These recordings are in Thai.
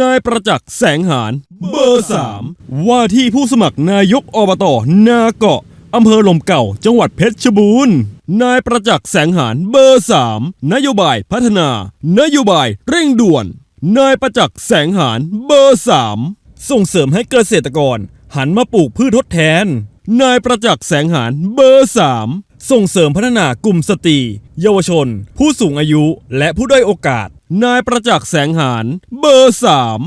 นายประจักษ์แสงหารเบอร์สามว่าที่ผู้สมัครนายกอบตนาเกาะอำเภอลมเก่า จังหวัดเพชรบูรณ์ นายประจักษ์แสงหารเบอร์สามนโยบายพัฒนา นโยบายเร่งด่วน นายประจักษ์แสงหารเบอร์สามส่งเสริมให้เกษตรกร หันมาปลูกพืชทดแทน นายประจักษ์แสงหารเบอร์สาม ส่งเสริมพัฒนากลุ่มสตรี เยาวชน ผู้สูงอายุ และผู้ด้อยโอกาส นายประจักษ์แสงหารเบอร์สาม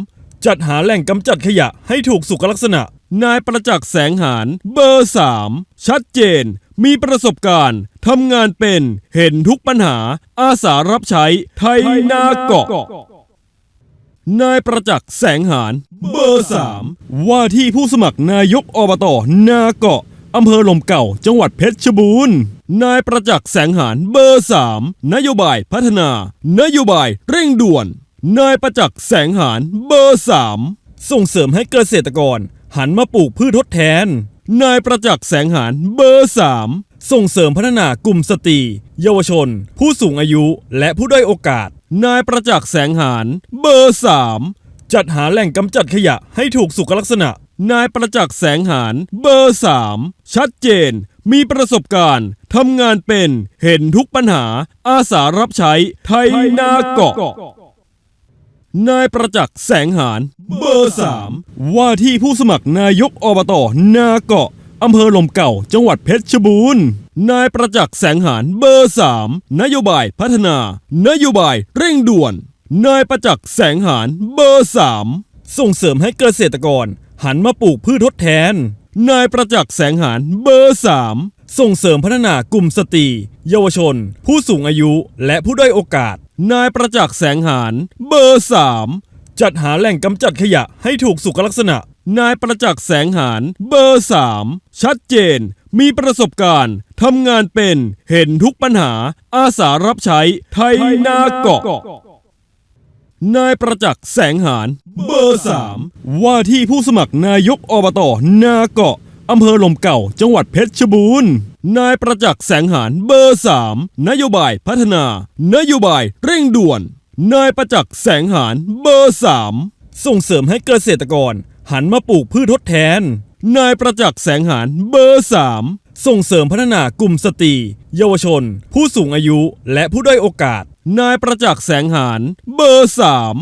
จัดหาแหล่งกำจัดขยะให้ถูกสุขลักษณะ นายประจักษ์แสงหารเบอร์สามชัดเจน มีประสบการณ์ทำงานเป็นเห็นทุกปัญหา อาสารับใช้ไทยนาเกาะนายประจักษ์แสงหารเบอร์สามว่าที่ผู้สมัครนายกอบตนาเกาะ อำเภอลมเก่า จังหวัดเพชรบูรณ์นายประจักษ์แสงหารเบอร์สามนโยบายพัฒนา นโยบายเร่งด่วน นายประจักษ์แสงหารเบอร์สามส่งเสริมให้เกษตรกร หันมาปลูกพืชทดแทน นายประจักษ์แสงหารเบอร์สามส่งเสริมพัฒนากลุ่มสตรี เยาวชน ผู้สูงอายุ และผู้ด้อยโอกาส นายประจักษ์แสงหารเบอร์สามจัดหาแหล่งกำจัดขยะให้ถูกสุขลักษณะ นายประจักษ์แสงหารเบอร์สามชัดเจน มีประสบการณ์ทำงานเป็นเห็นทุกปัญหา อาสารับใช้ไทยนาเกาะนายประจักษ์แสงหารเบอร์สามว่าที่ผู้สมัครนายกอบตนาเกาะอำเภอลมเก่าจังหวัดเพชรบูรณ์นายประจักษ์แสงหารเบอร์สามนโยบายพัฒนา นโยบายเร่งด่วน นายประจักษ์แสงหารเบอร์สามส่งเสริมให้เกษตรกร หันมาปลูกพืชทดแทน นายประจักษ์แสงหารเบอร์สามส่งเสริมพัฒนากลุ่มสตรีเยาวชน ผู้สูงอายุและผู้ด้อยโอกาส นายประจักษ์แสงหารเบอร์สามจัดหาแหล่งกำจัดขยะให้ถูกสุขลักษณะ นายประจักษ์แสงหารเบอร์สามชัดเจน มีประสบการณ์ทำงานเป็นเห็นทุกปัญหาอาสารับใช้ไทยนาเกาะ นายประจักษ์แสงหารเบอร์สามว่าที่ผู้สมัครนายกอบตนาเกาะอำเภอลมเก่า จังหวัดเพชรบูรณ์ นายประจักษ์แสงหารเบอร์สามนโยบายพัฒนา นโยบายเร่งด่วน นายประจักษ์แสงหารเบอร์สามส่งเสริมให้เกษตรกร หันมาปลูกพืชทดแทน นายประจักษ์แสงหารเบอร์สามส่งเสริมพัฒนากลุ่มสตรี เยาวชน ผู้สูงอายุ และผู้ด้อยโอกาส นายประจักษ์แสงหารเบอร์สาม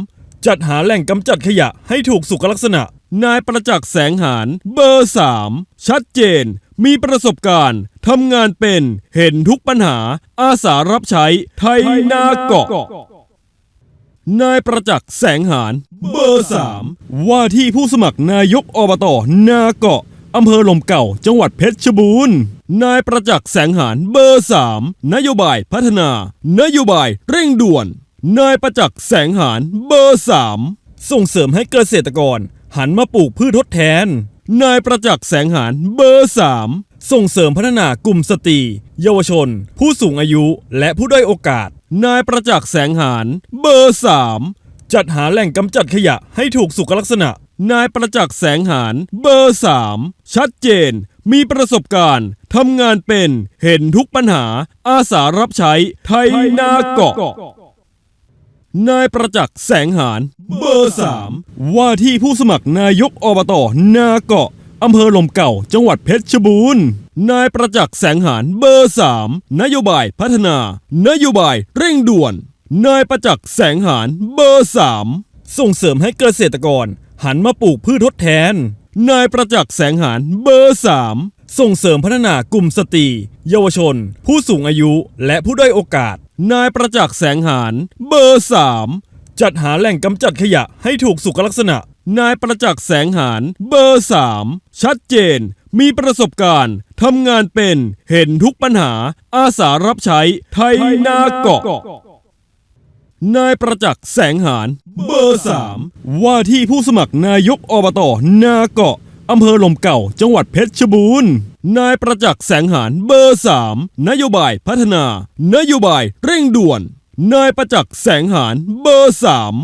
จัดหาแหล่งกำจัดขยะให้ถูกสุขลักษณะ นายประจักษ์แสงหารเบอร์สามชัดเจน มีประสบการณ์ทำงานเป็นเห็นทุกปัญหา อาสารับใช้ไทยนาเกาะนายประจักษ์แสงหารเบอร์สามว่าที่ผู้สมัครนายกอบตนาเกาะอำเภอลมเก่าจังหวัดเพชรบูรณ์ นายประจักษ์แสงหารเบอร์สามนโยบายพัฒนา นโยบายเร่งด่วน นายประจักษ์แสงหารเบอร์สามส่งเสริมให้เกษตรกร หันมาปลูกพืชทดแทน นายประจักษ์แสงหารเบอร์สามส่งเสริมพัฒนากลุ่มสตรี เยาวชน ผู้สูงอายุ และผู้ด้อยโอกาส นายประจักษ์แสงหารเบอร์สามจัดหาแหล่งกำจัดขยะให้ถูกสุขลักษณะ นายประจักษ์แสงหารเบอร์สามชัดเจน มีประสบการณ์ทำงานเป็นเห็นทุกปัญหา อาสารับใช้ไทยนาเกาะ นายประจักษ์แสงหารเบอร์สามว่าที่ผู้สมัครนายกอบตนาเกาะอำเภอลมเก่า จังหวัดเพชรบูรณ์นายประจักษ์แสงหารเบอร์สามนโยบายพัฒนา นโยบายเร่งด่วน นายประจักษ์แสงหารเบอร์สามส่งเสริมให้เกษตรกร หันมาปลูกพืชทดแทน นายประจักษ์แสงหารเบอร์สามส่งเสริมพัฒนากลุ่มสตรีเยาวชน ผู้สูงอายุและผู้ด้อยโอกาส นายประจักษ์แสงหารเบอร์สามจัดหาแหล่งกำจัดขยะให้ถูกสุขลักษณะ นายประจักษ์แสงหารเบอร์สามชัดเจน มีประสบการณ์ทำงานเป็นเห็นทุกปัญหาอาสารับใช้ไทยนาเกาะ นายประจักษ์แสงหารเบอร์สามว่าที่ผู้สมัครนายกอบตนาเกาะอำเภอลมเก่า จังหวัดเพชรบูรณ์ นายประจักษ์แสงหารเบอร์สามนโยบายพัฒนา นโยบายเร่งด่วน นายประจักษ์แสงหารเบอร์สาม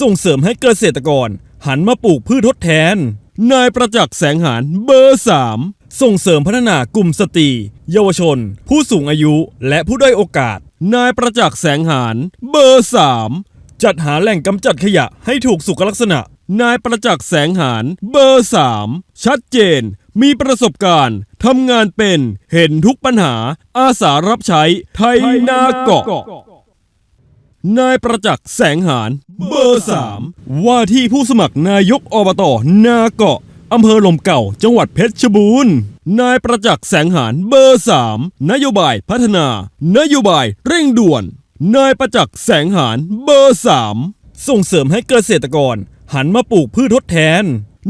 ส่งเสริมให้เกษตรกร หันมาปลูกพืชทดแทน นายประจักษ์แสงหารเบอร์สามส่งเสริมพัฒนากลุ่มสตรี เยาวชน ผู้สูงอายุ และผู้ด้อยโอกาส นายประจักษ์แสงหารเบอร์สามจัดหาแหล่งกำจัดขยะให้ถูกสุขลักษณะ นายประจักษ์แสงหารเบอร์ 3 ชัดเจน มีประสบการณ์ทำงานเป็น เห็นทุกปัญหา อาสารับใช้ไทยนาเกาะ นายประจักษ์แสงหารเบอร์3ว่าที่ผู้สมัครนายกอบตนาเกาะอำเภอลมเก่า จังหวัดเพชรบูรณ์ นายประจักษ์แสงหารเบอร์3นโยบายพัฒนา นโยบายเร่งด่วน นายประจักษ์แสงหารเบอร์3ส่งเสริมให้เกษตรกร หันมาปลูกพืชทดแทน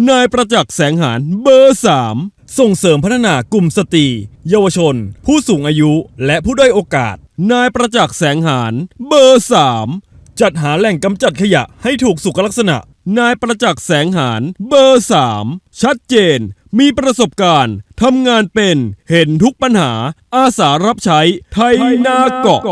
นายประจักษ์แสงหารเบอร์3ส่งเสริมพัฒนากลุ่มสตรี เยาวชน ผู้สูงอายุ และผู้ด้อยโอกาส นายประจักษ์แสงหารเบอร์ 3 จัดหาแหล่งกำจัดขยะให้ถูกสุขลักษณะ นายประจักษ์แสงหารเบอร์ 3 ชัดเจน มีประสบการณ์ทำงานเป็นเห็นทุกปัญหาอาสารับใช้ไทยนาเกาะ